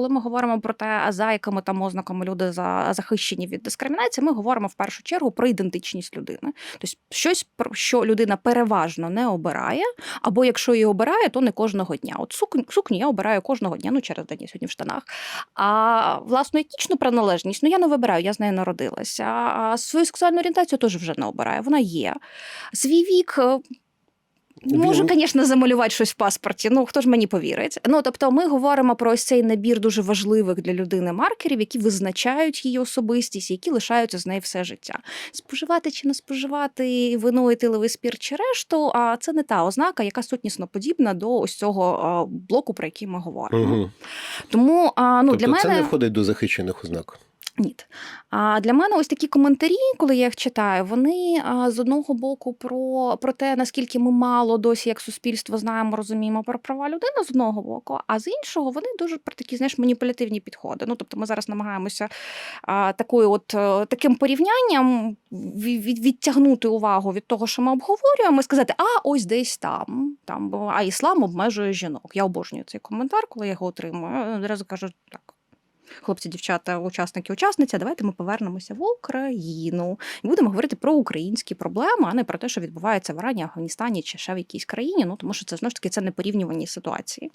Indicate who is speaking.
Speaker 1: Коли ми говоримо про те, за якими там ознаками люди за захищені від дискримінації, ми говоримо в першу чергу про ідентичність людини. Тобто щось про що людина переважно не обирає, або якщо її обирає, то не кожного дня. От сукню, сукню я обираю кожного дня, ну через день я сьогодні в штанах. А власну етнічну приналежність, ну я не вибираю, я з нею народилася. А свою сексуальну орієнтацію теж вже не обираю. Вона є. Свій вік. Можу, звісно, замалювати щось в паспорті. Ну хто ж мені повірить? Ну тобто, ми говоримо про ось цей набір дуже важливих для людини маркерів, які визначають її особистість, які лишаються з нею все життя. Споживати чи не споживати вино, етиловий спір чи решту, а це не та ознака, яка сутнісно подібна до ось цього блоку, про який ми говоримо.
Speaker 2: Угу.
Speaker 1: Тому а, ну
Speaker 2: тобто
Speaker 1: для
Speaker 2: це не входить до захищених ознак.
Speaker 1: ні. А для мене ось такі коментарі, коли я їх читаю, вони з одного боку про, про те, наскільки ми мало досі як суспільство знаємо, розуміємо про права людини з одного боку, а з іншого вони дуже про такі знаєш маніпулятивні підходи. Ну тобто ми зараз намагаємося а, такою, от е, таким порівнянням від, від, відтягнути увагу від того, що ми обговорюємо, і сказати, а ось десь там, там бо- а іслам обмежує жінок. Я обожнюю цей коментар, коли я його отримую. Одразу кажу так. Хлопці, дівчата, учасники, учасниця, давайте ми повернемося в Україну і будемо говорити про українські проблеми, а не про те, що відбувається в Ірані, Афганістані чи ще в якійсь країні. Ну тому що це знову ж таки це непорівнювані ситуації.